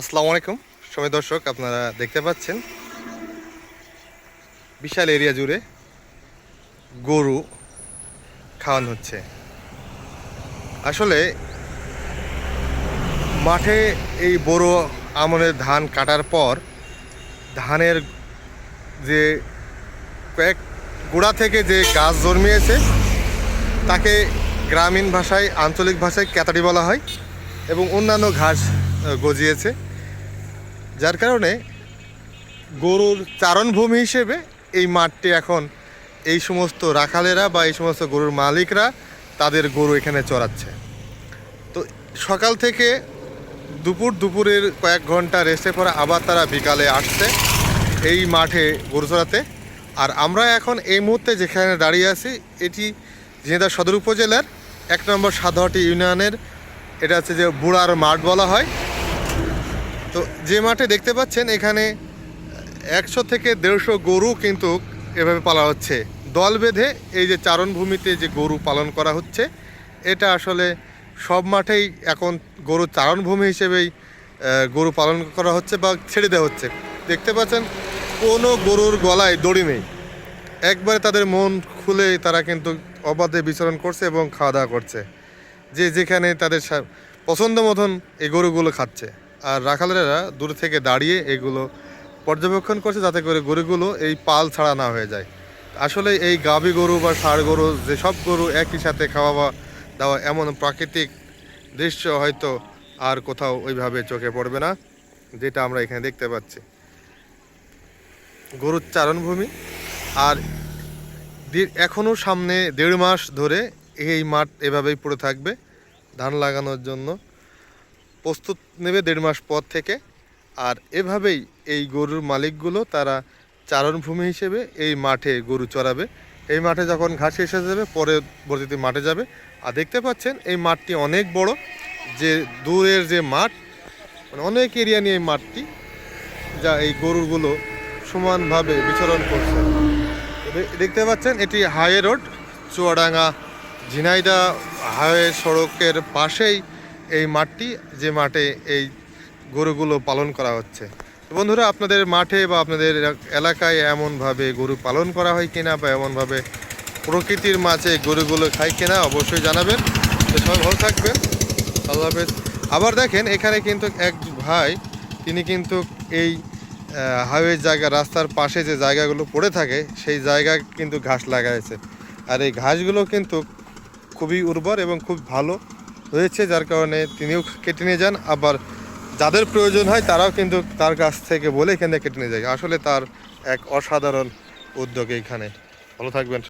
আসসালামু আলাইকুম। সময় দর্শক, আপনারা দেখতে পাচ্ছেন বিশাল এরিয়া জুড়ে গরু খাওয়ানো হচ্ছে। আসলে মাঠে এই বড় আমনের ধান কাটার পর ধানের যে কয়েক গোড়া থেকে যে গাছ জন্মিয়েছে, তাকে গ্রামীণ ভাষায়, আঞ্চলিক ভাষায় ক্যাতারি বলা হয় এবং অন্যান্য ঘাস গজিয়েছে। যার কারণে গরুর চারণভূমি হিসেবে এই মাঠটি এখন এই সমস্ত রাখালেরা বা এই সমস্ত গরুর মালিকরা তাদের গরু এখানে চড়াচ্ছে। তো সকাল থেকে দুপুর দুপুরের কয়েক ঘণ্টা রেস্টে পরে আবার তারা বিকালে আসছে এই মাঠে গরু চড়াতে। আর আমরা এখন এই মুহূর্তে যেখানে দাঁড়িয়ে আছি, এটি ঝিনাইদহ সদর উপজেলার এক নম্বর সাধারটি ইউনিয়নের, এটা হচ্ছে যে বুড়ার মাঠ বলা হয়। তো যে মাঠে দেখতে পাচ্ছেন, এখানে একশো থেকে দেড়শো গরু কিন্তু এভাবে পালা হচ্ছে। দল বেঁধে এই যে চারণভূমিতে যে গরু পালন করা হচ্ছে, এটা আসলে সব মাঠেই এখন গরু চারণভূমি হিসেবেই গরু পালন করা হচ্ছে বা ছেড়ে দেওয়া হচ্ছে। দেখতে পাচ্ছেন, কোনো গরুর গলায় দড়ি নেই। একবারে তাদের মন খুলে তারা কিন্তু অবাধে বিচরণ করছে এবং খাওয়া দাওয়া করছে। যে যেখানে তাদের পছন্দ মতন এই গরুগুলো খাচ্ছে। আর রাখালেরা দূর থেকে দাঁড়িয়ে এগুলো পর্যবেক্ষণ করছে যাতে করে গরুগুলো এই পাল ছাড়া না হয়ে যায়। আসলে এই গাভী গরু বা ষাঁড় গরু যেসব গরু একই সাথে খাওয়া দাওয়া এমন প্রাকৃতিক দৃশ্য হয়তো আর কোথাও ওইভাবে চোখে পড়বে না, যেটা আমরা এখানে দেখতে পাচ্ছি। গরুর চারণভূমি আর এখনও সামনে দেড় মাস ধরে এই মাঠ এভাবেই পড়ে থাকবে ধান লাগানোর জন্য। প্রস্তুত নেবে দেড় মাস পর থেকে। আর এভাবেই এই গরুর মালিকগুলো তারা চারণভূমি হিসেবে এই মাঠে গরু চড়াবে। এই মাঠে যখন ঘাস এসে যাবে, পরবর্তীতে মাঠে যাবে। আর দেখতে পাচ্ছেন, এই মাঠটি অনেক বড়। যে দূরের যে মাঠ মানে অনেক এরিয়া নিয়ে এই মাঠটি, যা এই গরুগুলো সমানভাবে বিচরণ করছে। দেখতে পাচ্ছেন, এটি highway road, Chuadanga Jhenaidah highway সড়কের পাশেই এই মাঠটি, যে মাঠে এই গরুগুলো পালন করা হচ্ছে। বন্ধুরা, আপনাদের মাঠে বা আপনাদের এলাকায় এমনভাবে গরু পালন করা হয় কিনা বা এমনভাবে প্রকৃতির মাঝে গরুগুলো খায় কিনা অবশ্যই জানাবেন। তো সবাই ভালো থাকবেন। আল্লাহ হাফেজ। আবার দেখেন, এখানে কিন্তু এক ভাই, তিনি কিন্তু এই হাইওয়ে জায়গা, রাস্তার পাশে যে জায়গাগুলো পড়ে থাকে, সেই জায়গায় কিন্তু ঘাস লাগাইছে। আর এই ঘাসগুলো কিন্তু খুবই উর্বর এবং খুব ভালো। হয়েছে যার কারণে তিনিও কেটে নিয়ে যান। আবার যাদের প্রয়োজন হয়, তারাও কিন্তু তার কাছ থেকে বলে এখানে কেটে নিয়ে যায়। আসলে তার এক অসাধারণ উদ্যোগ এখানে। ভালো থাকবেন।